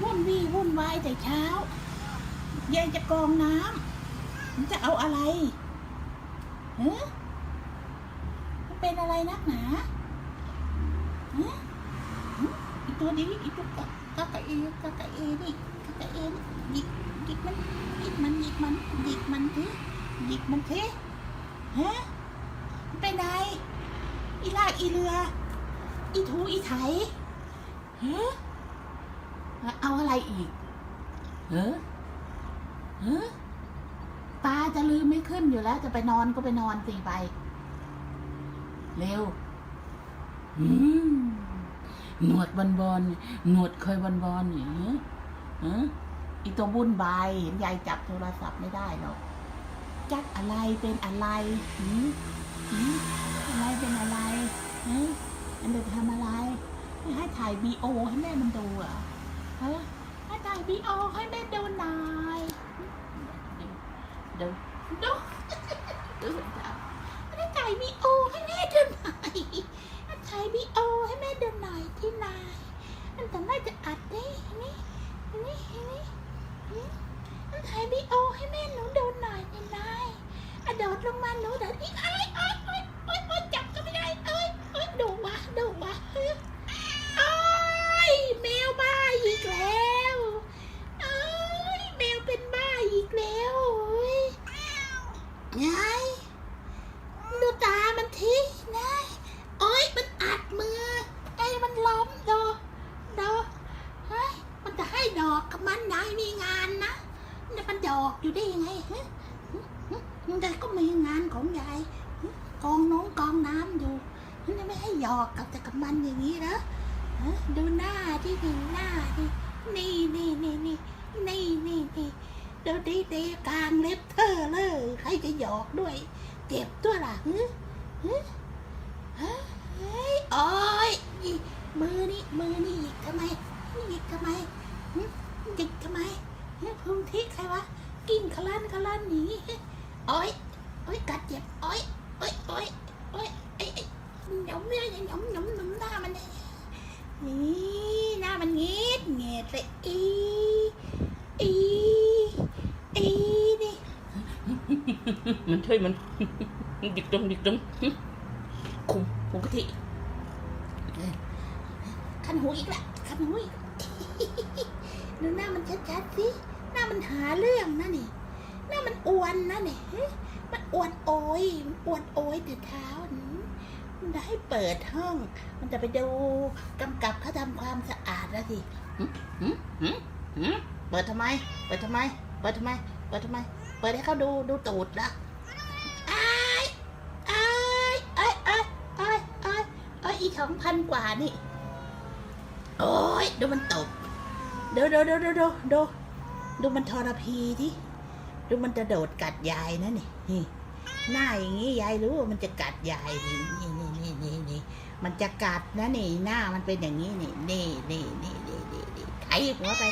วุ่นวี่วุ่นวายแต่เช้า ยายจะกองน้ำมันจะเอาอะไรฮะมันเป็นอะไรนักหนาฮะอีตัวนี้อีตัวกะกะกะเอกะกะเอนี่กะกะเอนี่หยิกหยิกมันหยิกมันหยิกมันหยิกมันทีหยิกมันทีฮะมันเป็นไงอีลากอีเรือ อีถูอีไถฮะ เอาอะไรอีกเฮ้อเฮ้อตาจะลืมไม่ขึ้นอยู่แล้ว จะไปนอนก็ไปนอนสิไป เร็วอืมหนวดบอลบอลหนวดเคยบอลบอลอย่างนี้ฮะอีตัวบุญบายเห็นยายจับโทรศัพท์ไม่ได้หรอกจักอะไรเป็นอะไรหืมหืมอะไรเป็นอะไรฮะอันเดี๋ยวทำอะไร ให้ถ่ายบีโอให้แม่มันดูเหรอะฮะ ให้ถ่ายบีโอให้แม่ดูหน่อยเดี๋ยวดูดูจ้ะให้ถ่ายบีโอให้แม่ดูหน่อยให้ถ่ายบีโอให้แม่ดูหน่อยที่นายมันแต่น่าจะอัดได้นี่นี่นี่นี่ให้ถ่ายบีโอให้แม่หนูดูหน่อยที่นายอะโดดลงมาหนูโดดอีกเอ้ยเอ้ยเอ้ยเอ้ยเอ้ยจับก็ไม่ได้เอ้ยเอ้ยดูวะดูวะ โอ้ยแมวบ้าอีกแล้วเอ้ยแมวเป็นบ้าอีกแล้วเอ้ยไงดูตามันทีนะโอ้ยมันอัดมือไอ้มันล้มดูดูเฮ้ยมันจะให้ดอกกับมันนายมีงานนะ มันจะมันดอกอยู่ได้ยังไงฮะมันจก็มีงานของยายกองน้องกองน้ำอยู่มันจะไม่ให้หยอกกับแต่กับมันอย่างนี้นะฮะดูหน้าที่ดูหน้าดินี่นี่นี่นี่นี่นี่นี่ดูดีดีกลางเล็บเธอเลยใครจะหยอกด้วย เจ็บตัวหล่ะฮึฮึฮะเฮ้ยโอ้ยนี่มือนี่มือนี่หยิกทำไมนี่หยิกทำไมหึหยิกทำไมฮะ พุงทิกใครวะ กินขลันขลันหนีโอ้ยโอ้ยกัดเจ็บโอ้ยโอ้ยโอ้ยโอ้ยไอ้ไอ้หยมเนี่ยหยมหยมหยมหน้ามันเนี่ยนี่หน้ามันเงียดเงียดเลยอีอีอีนี่มันช่วยมันดิกดมดิกดมคุมคุมกะทิคันหูอีกละคันหูอีกดูหน้ามันชัดๆสิ หาเรื่องนะนี่น้ามันอ้วนนะนี่มันอ้วนโอยมันอวนโอยแต่เท้ามมันจะให้เปิดห้อง มันจะไปดูกำกับเขาทำความสะอาดแล้วสิหืมหืมหืมเปิดทำไม เปิดทำไม เปิดทำไม เปิดทำไม เปิดให้เขาดูดูตูดละอ้ายอ้ายอ้ายอ้ายอ้ายอ้ายอ้ายอีกสองพันกว่านี่ โอ้ยดูมันตบดูดูดูดูดูดู ดูมันทรพีที่ดูมันจะโดดกัดยายนะนี่นี่หน้าอย่างงี้ยายรู้ว่ามันจะกัดยายนี่นี่นี่นี่นี่นี่มันจะกัดนะนี่หน้ามันเป็นอย่างนี้นี่นี่นี่นี่นี่นี่นี่ไถหัวไป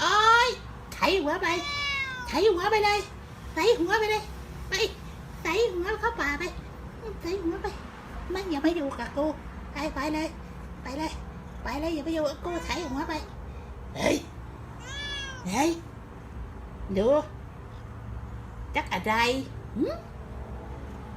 โอ้ยไถหัวไปใส่หัวไปเลยใส่หัวไปเลยไปใส่หัวเข้าป่าไปใส่หัวไปไม่อย่าไปอยู่กับกูไปไปเลยไปเลยไปเลยอย่าไปอยู่กับกูใส่หัวไปเฮ้ยเฮ้ย ดูจักอะไรหืม